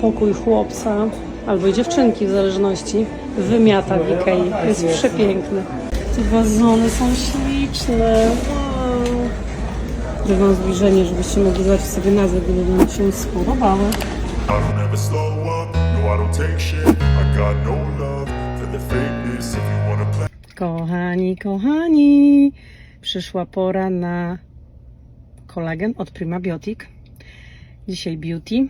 pokój chłopca albo i dziewczynki w zależności wymiata w Ikei. Jest przepiękny. Te wazony są śliczne. Wow. Zrobiłam zbliżenie, żebyście mogli zobaczyć sobie nazwę, gdyby wam się spodobały. No no. Kochani, kochani, przyszła pora na kolagen od Primabiotic. Dzisiaj beauty,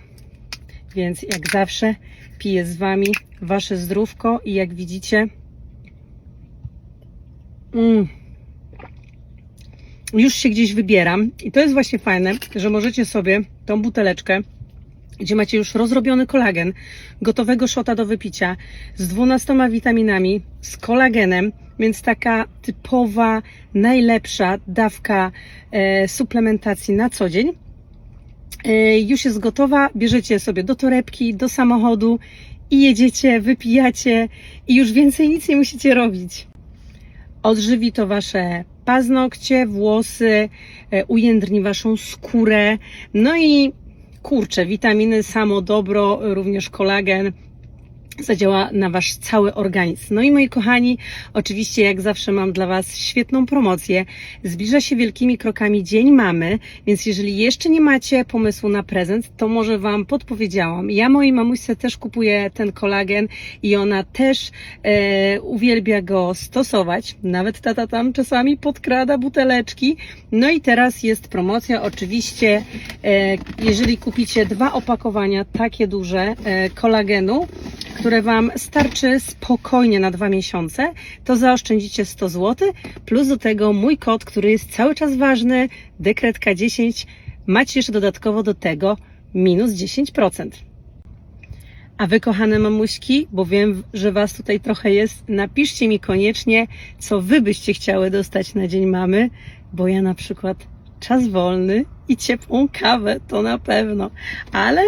więc jak zawsze piję z Wami Wasze zdrówko i jak widzicie, mm, już się gdzieś wybieram i to jest właśnie fajne, że możecie sobie tą buteleczkę gdzie macie już rozrobiony kolagen, gotowego szota do wypicia, z 12 witaminami, z kolagenem, więc taka typowa, najlepsza dawka e, suplementacji na co dzień. E, już jest gotowa, bierzecie sobie do torebki, do samochodu i jedziecie, wypijacie i już więcej nic nie musicie robić. Odżywi to wasze paznokcie, włosy, e, ujędrni waszą skórę. No i kurczę, witaminy, samo dobro, również kolagen zadziała na wasz cały organizm. No i moi kochani, oczywiście jak zawsze mam dla was świetną promocję. Zbliża się wielkimi krokami Dzień Mamy, więc jeżeli jeszcze nie macie pomysłu na prezent, to może wam podpowiedziałam. Ja mojej mamuśce też kupuję ten kolagen i ona też e, uwielbia go stosować. Nawet tata tam czasami podkrada buteleczki. No i teraz jest promocja oczywiście, e, jeżeli kupicie dwa opakowania takie duże e, kolagenu, które Wam starczy spokojnie na dwa miesiące, to zaoszczędzicie 100 zł, plus do tego mój kod, który jest cały czas ważny, dekretka 10, macie jeszcze dodatkowo do tego minus 10%. A wy, kochane mamuśki, bo wiem, że was tutaj trochę jest, napiszcie mi koniecznie, co wy byście chciały dostać na Dzień Mamy, bo ja na przykład czas wolny i ciepłą kawę, to na pewno, ale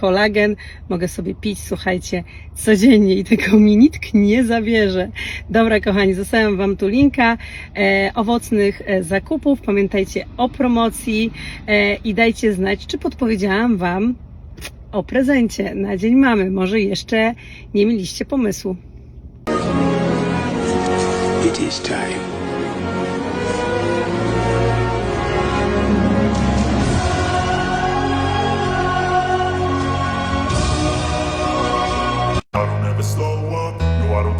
kolagen mogę sobie pić, słuchajcie, codziennie i tego mi nie zabierze. Dobra, kochani, zostawiam Wam tu linka e, owocnych e, zakupów. Pamiętajcie o promocji e, i dajcie znać, czy podpowiedziałam Wam o prezencie na Dzień Mamy. Może jeszcze nie mieliście pomysłu. It is time.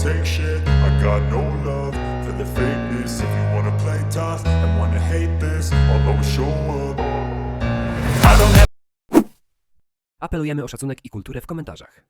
Take shit. I got no love for the fakeness. If you wanna play tough and wanna hate this, I'll always show up. I don't have Apelujemy o szacunek i kulturę w komentarzach.